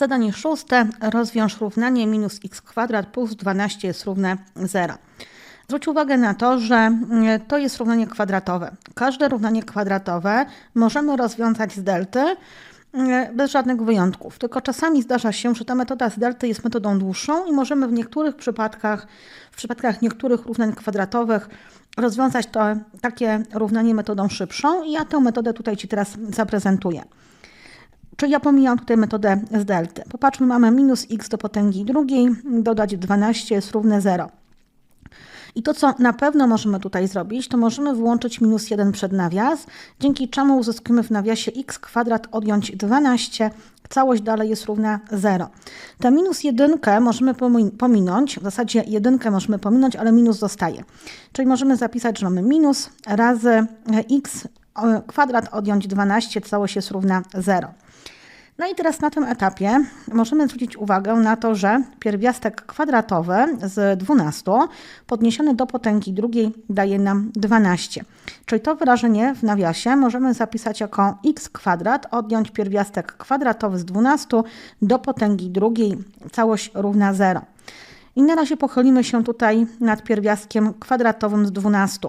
Zadanie szóste. Rozwiąż równanie minus x kwadrat plus 12 jest równe 0. Zwróć uwagę na to, że mm, to jest równanie kwadratowe. Każde równanie kwadratowe możemy rozwiązać z delty mm, bez żadnych wyjątków. Tylko czasami zdarza się, że ta metoda z delty jest metodą dłuższą i możemy w niektórych przypadkach, w przypadkach niektórych równań kwadratowych rozwiązać to takie równanie metodą szybszą i ja tę metodę tutaj Ci teraz zaprezentuję. Czyli ja pomijam tutaj metodę z delty. Popatrzmy, mamy minus x do potęgi drugiej, dodać 12 jest równe 0. I to, co na pewno możemy tutaj zrobić, to możemy włączyć minus 1 przed nawias, dzięki czemu uzyskujemy w nawiasie x kwadrat odjąć 12, całość dalej jest równa 0. Tę minus 1 możemy pominąć, w zasadzie 1 możemy pominąć, ale minus zostaje. Czyli możemy zapisać, że mamy minus razy x kwadrat odjąć 12, całość jest równa 0. No i teraz na tym etapie możemy zwrócić uwagę na to, że pierwiastek kwadratowy z 12 podniesiony do potęgi drugiej daje nam 12. Czyli to wyrażenie w nawiasie możemy zapisać jako x kwadrat odjąć pierwiastek kwadratowy z 12 do potęgi drugiej, całość równa 0. I na razie pochylimy się tutaj nad pierwiastkiem kwadratowym z 12.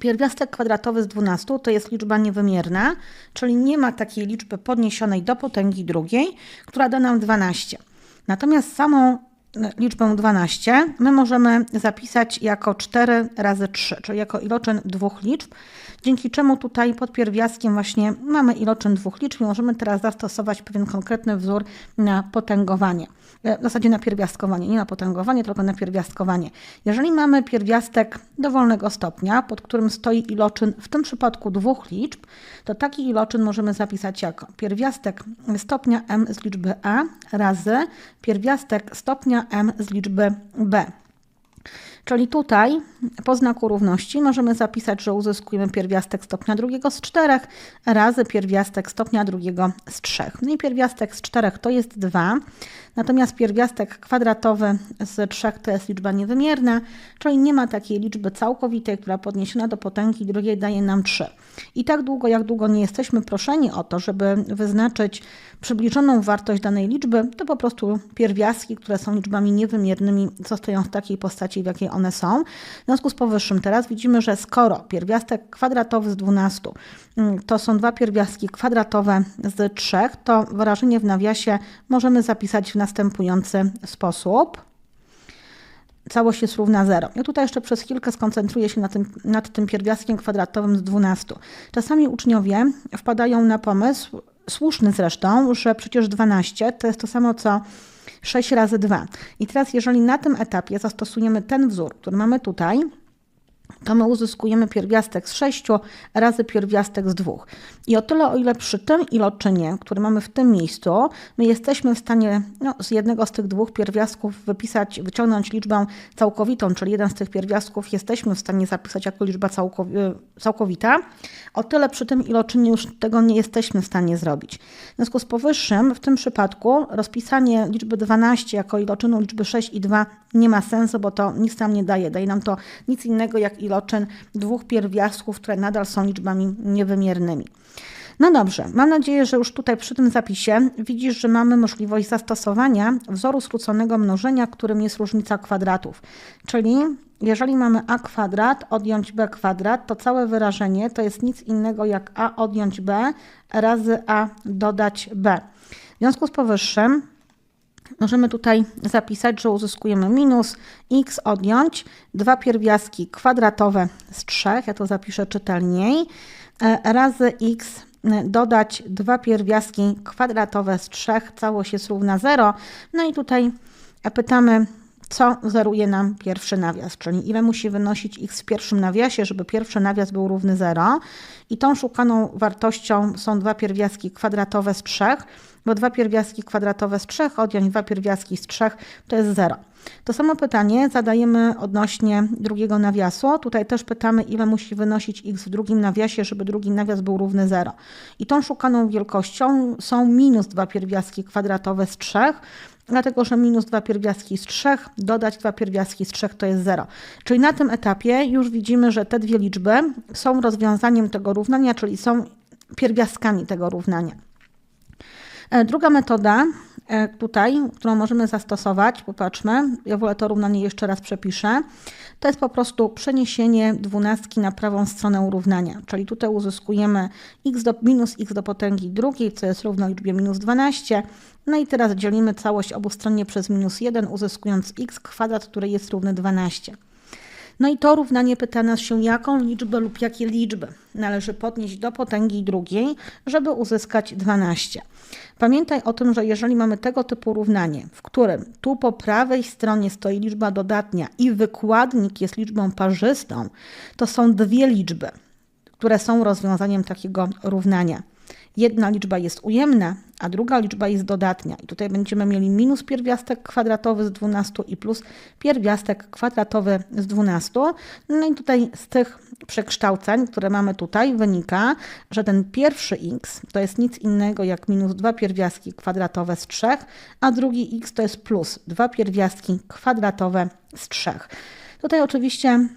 Pierwiastek kwadratowy z 12 to jest liczba niewymierna, czyli nie ma takiej liczby podniesionej do potęgi drugiej, która da nam 12. Natomiast samą e, liczbę 12 my możemy zapisać jako 4 razy 3, czyli jako iloczyn dwóch liczb, dzięki czemu tutaj pod pierwiastkiem właśnie mamy iloczyn dwóch liczb i możemy teraz zastosować pewien konkretny wzór na potęgowanie. W zasadzie na pierwiastkowanie, nie na potęgowanie, tylko na pierwiastkowanie. Jeżeli mamy pierwiastek dowolnego stopnia, pod którym stoi iloczyn, w tym przypadku dwóch liczb, to taki iloczyn możemy zapisać jako pierwiastek stopnia m z liczby a razy pierwiastek stopnia m z liczby b. Czyli tutaj po znaku równości możemy zapisać, że uzyskujemy pierwiastek stopnia drugiego z 4 razy pierwiastek stopnia drugiego z 3. No i pierwiastek z 4 to jest 2, natomiast pierwiastek kwadratowy z 3 to jest liczba niewymierna, czyli nie ma takiej liczby całkowitej, która podniesiona do potęgi drugiej daje nam 3. I tak długo, jak długo nie jesteśmy proszeni o to, żeby wyznaczyć przybliżoną wartość danej liczby, to po prostu pierwiastki, które są liczbami niewymiernymi, zostają w takiej postaci, w jakiej one są. W związku z powyższym teraz widzimy, że skoro pierwiastek kwadratowy z 12 mm, to są dwa pierwiastki kwadratowe z 3, to wyrażenie w nawiasie możemy zapisać w następujący sposób całość jest równa 0. Ja tutaj jeszcze przez chwilkę skoncentruję się nad tym, nad tym pierwiastkiem kwadratowym z 12. Czasami uczniowie wpadają na pomysł, słuszny zresztą, że przecież 12 to jest to samo co 6 razy 2. I teraz jeżeli na tym etapie zastosujemy ten wzór, który mamy tutaj, to my uzyskujemy pierwiastek z 6 razy pierwiastek z 2. I o tyle, o ile przy tym iloczynie, który mamy w tym miejscu, my jesteśmy w stanie no, z jednego z tych dwóch pierwiastków wypisać, wyciągnąć liczbę całkowitą, czyli jeden z tych pierwiastków jesteśmy w stanie zapisać jako liczba całkowita, o tyle przy tym iloczynie już tego nie jesteśmy w stanie zrobić. W związku z powyższym, w tym przypadku rozpisanie liczby 12 jako iloczynu liczby 6 i 2 nie ma sensu, bo to nic nam nie daje. Daje nam to nic innego jak iloczyn dwóch pierwiastków, które nadal są liczbami niewymiernymi. No dobrze, mam nadzieję, że już tutaj przy tym zapisie widzisz, że mamy możliwość zastosowania wzoru skróconego mnożenia, którym jest różnica kwadratów. Czyli jeżeli mamy a kwadrat odjąć b kwadrat, to całe wyrażenie to jest nic innego jak a odjąć b razy a dodać b. W związku z powyższym możemy tutaj zapisać, że uzyskujemy minus x odjąć dwa pierwiastki kwadratowe z 3, ja to zapiszę czytelniej, e, razy x dodać dwa pierwiastki kwadratowe z 3, całość jest równa 0. No i tutaj pytamy, co zeruje nam pierwszy nawias, czyli ile musi wynosić x w pierwszym nawiasie, żeby pierwszy nawias był równy 0. I tą szukaną wartością są dwa pierwiastki kwadratowe z 3, bo dwa pierwiastki kwadratowe z 3 odjąć dwa pierwiastki z 3 to jest 0. To samo pytanie zadajemy odnośnie drugiego nawiasu. Tutaj też pytamy, ile musi wynosić x w drugim nawiasie, żeby drugi nawias był równy 0. I tą szukaną wielkością są minus dwa pierwiastki kwadratowe z 3, dlatego że minus dwa pierwiastki z 3 dodać dwa pierwiastki z 3 to jest 0. Czyli na tym etapie już widzimy, że te dwie liczby są rozwiązaniem tego równania, czyli są pierwiastkami tego równania. E, druga metoda tutaj, którą możemy zastosować, popatrzmy, ja wolę to równanie jeszcze raz przepiszę, to jest po prostu przeniesienie dwunastki na prawą stronę równania, czyli tutaj uzyskujemy x do, minus x do potęgi drugiej, co jest równo liczbie minus 12, no i teraz dzielimy całość obustronnie przez minus 1, uzyskując x kwadrat, który jest równy 12. No i to równanie pyta nas się, jaką liczbę lub jakie liczby należy podnieść do potęgi drugiej, żeby uzyskać 12. Pamiętaj o tym, że jeżeli mamy tego typu równanie, w którym tu po prawej stronie stoi liczba dodatnia i wykładnik jest liczbą parzystą, to są dwie liczby, które są rozwiązaniem takiego równania. Jedna liczba jest ujemna, a druga liczba jest dodatnia. I tutaj będziemy mieli minus pierwiastek kwadratowy z 12 i plus pierwiastek kwadratowy z 12. No i tutaj z tych przekształceń, które mamy tutaj, wynika, że ten pierwszy x to jest nic innego jak minus 2 pierwiastki kwadratowe z 3, a drugi x to jest plus 2 pierwiastki kwadratowe z 3. Tutaj oczywiście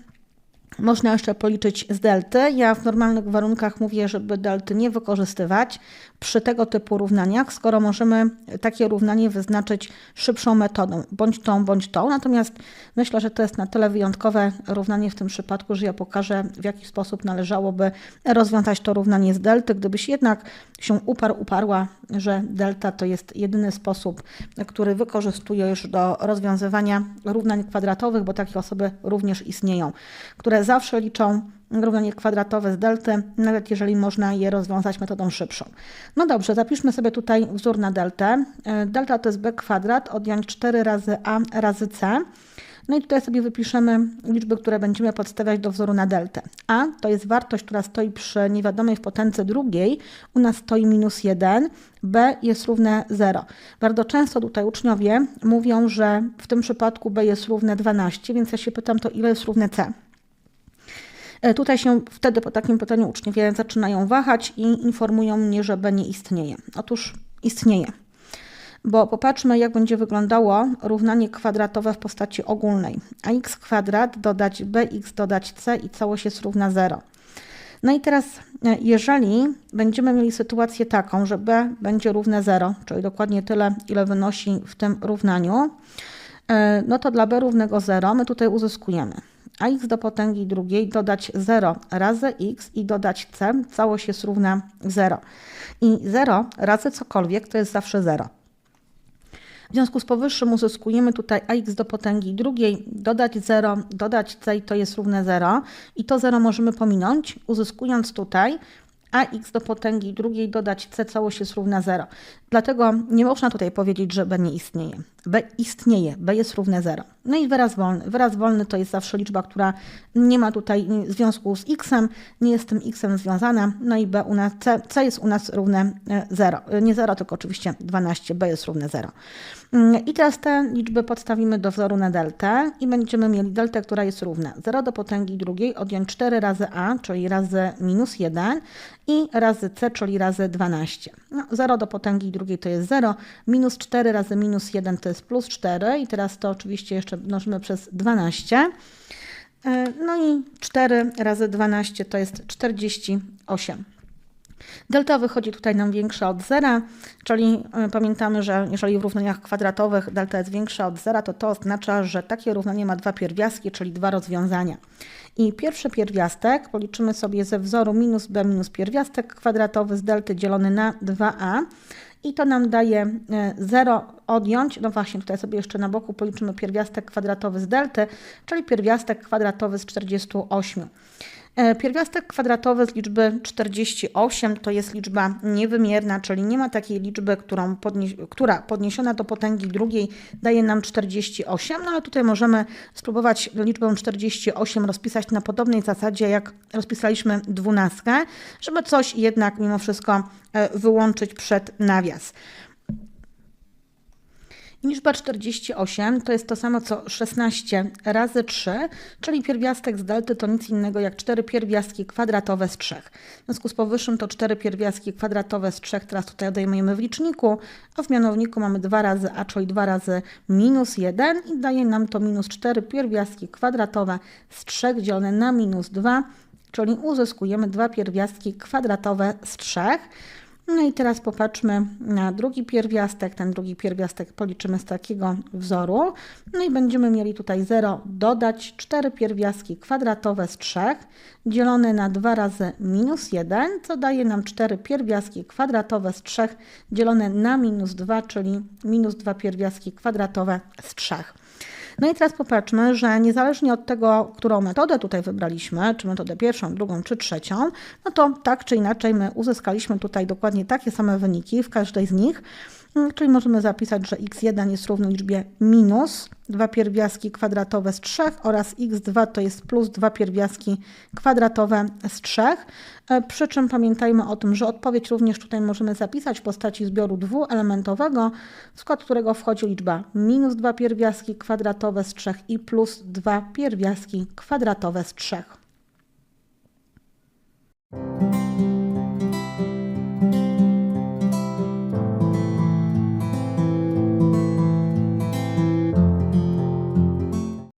można jeszcze policzyć z delty. Ja w normalnych warunkach mówię, żeby delty nie wykorzystywać przy tego typu równaniach, skoro możemy takie równanie wyznaczyć szybszą metodą, bądź tą, bądź tą. Natomiast myślę, że to jest na tyle wyjątkowe równanie w tym przypadku, że ja pokażę, w jaki sposób należałoby rozwiązać to równanie z delty, gdybyś jednak się uparł, uparła, że delta to jest jedyny sposób, który wykorzystuję już do rozwiązywania równań kwadratowych, bo takie osoby również istnieją, które zawsze liczą równanie kwadratowe z delty, nawet jeżeli można je rozwiązać metodą szybszą. No dobrze, zapiszmy sobie tutaj wzór na deltę. E, delta to jest b kwadrat, odjąć 4 razy a razy c. No i tutaj sobie wypiszemy liczby, które będziemy podstawiać do wzoru na deltę. A to jest wartość, która stoi przy niewiadomej w potędze drugiej. U nas stoi minus 1, b jest równe 0. Bardzo często tutaj uczniowie mówią, że w tym przypadku b jest równe 12, więc ja się pytam, to ile jest równe c? E, tutaj się wtedy po takim pytaniu uczniowie zaczynają wahać i informują mnie, że B nie istnieje. Otóż istnieje. Bo popatrzmy, jak będzie wyglądało równanie kwadratowe w postaci ogólnej. ax kwadrat dodać bx dodać c i całość jest równa 0. No i teraz, e, jeżeli będziemy mieli sytuację taką, że b będzie równe 0, czyli dokładnie tyle, ile wynosi w tym równaniu, e, no to dla b równego 0 my tutaj uzyskujemy ax do potęgi drugiej dodać 0 razy x i dodać c, całość jest równa 0. I 0 razy cokolwiek to jest zawsze 0. W związku z powyższym uzyskujemy tutaj ax do potęgi drugiej, dodać 0, dodać c i to jest równe 0. I to 0 możemy pominąć, uzyskując tutaj ax do potęgi drugiej dodać c całość jest równa 0. Dlatego nie można tutaj powiedzieć, że b nie istnieje. b istnieje, b jest równe 0. No i wyraz wolny. Wyraz wolny to jest zawsze liczba, która nie ma tutaj związku z x, nie jest tym x związana. No i b u nas, c, c jest u nas równe 0. E, nie 0, tylko oczywiście 12, b jest równe 0. Mm, I teraz te liczby podstawimy do wzoru na deltę i będziemy mieli deltę, która jest równa 0 do potęgi drugiej, odjąć 4 razy a, czyli razy minus 1 i razy c, czyli razy 12. No, 0 do potęgi drugiej to jest 0, minus 4 razy minus 1 to jest plus 4 i teraz to oczywiście jeszcze mnożymy przez 12. E, no i 4 razy 12 to jest 48. Delta wychodzi tutaj nam większa od zera, czyli e, pamiętamy, że jeżeli w równaniach kwadratowych delta jest większa od zera, to to oznacza, że takie równanie ma dwa pierwiastki, czyli dwa rozwiązania. I pierwszy pierwiastek policzymy sobie ze wzoru minus b minus pierwiastek kwadratowy z delty dzielony na 2a i to nam daje 0 e, odjąć, no właśnie tutaj sobie jeszcze na boku policzymy pierwiastek kwadratowy z delty, czyli pierwiastek kwadratowy z 48. E, pierwiastek kwadratowy z liczby 48 to jest liczba niewymierna, czyli nie ma takiej liczby, którą podnieś która podniesiona do potęgi drugiej daje nam 48, no ale tutaj możemy spróbować liczbę 48 rozpisać na podobnej zasadzie, jak rozpisaliśmy dwunastkę, żeby coś jednak mimo wszystko e, wyłączyć przed nawias. Liczba 48 to jest to samo co 16 razy 3, czyli pierwiastek z delty to nic innego jak 4 pierwiastki kwadratowe z 3. W związku z powyższym to 4 pierwiastki kwadratowe z 3 teraz tutaj odejmujemy w liczniku, a w mianowniku mamy 2 razy a, czyli 2 razy minus 1 i daje nam to minus 4 pierwiastki kwadratowe z 3 dzielone na minus 2, czyli uzyskujemy 2 pierwiastki kwadratowe z 3. No i teraz popatrzmy na drugi pierwiastek. Ten drugi pierwiastek policzymy z takiego wzoru. No i będziemy mieli tutaj 0 dodać 4 pierwiastki kwadratowe z 3 dzielone na 2 razy minus 1, co daje nam 4 pierwiastki kwadratowe z 3 dzielone na minus 2, czyli minus 2 pierwiastki kwadratowe z 3. No i teraz popatrzmy, że niezależnie od tego, którą metodę tutaj wybraliśmy, czy metodę pierwszą, drugą, czy trzecią, no to tak czy inaczej my uzyskaliśmy tutaj dokładnie takie same wyniki w każdej z nich. Mm, Czyli możemy zapisać, że x1 jest równy liczbie minus 2 pierwiastki kwadratowe z 3 oraz x2 to jest plus 2 pierwiastki kwadratowe z 3. E, Przy czym pamiętajmy o tym, że odpowiedź również tutaj możemy zapisać w postaci zbioru dwuelementowego, w skład którego wchodzi liczba minus 2 pierwiastki kwadratowe z 3 i plus 2 pierwiastki kwadratowe z 3.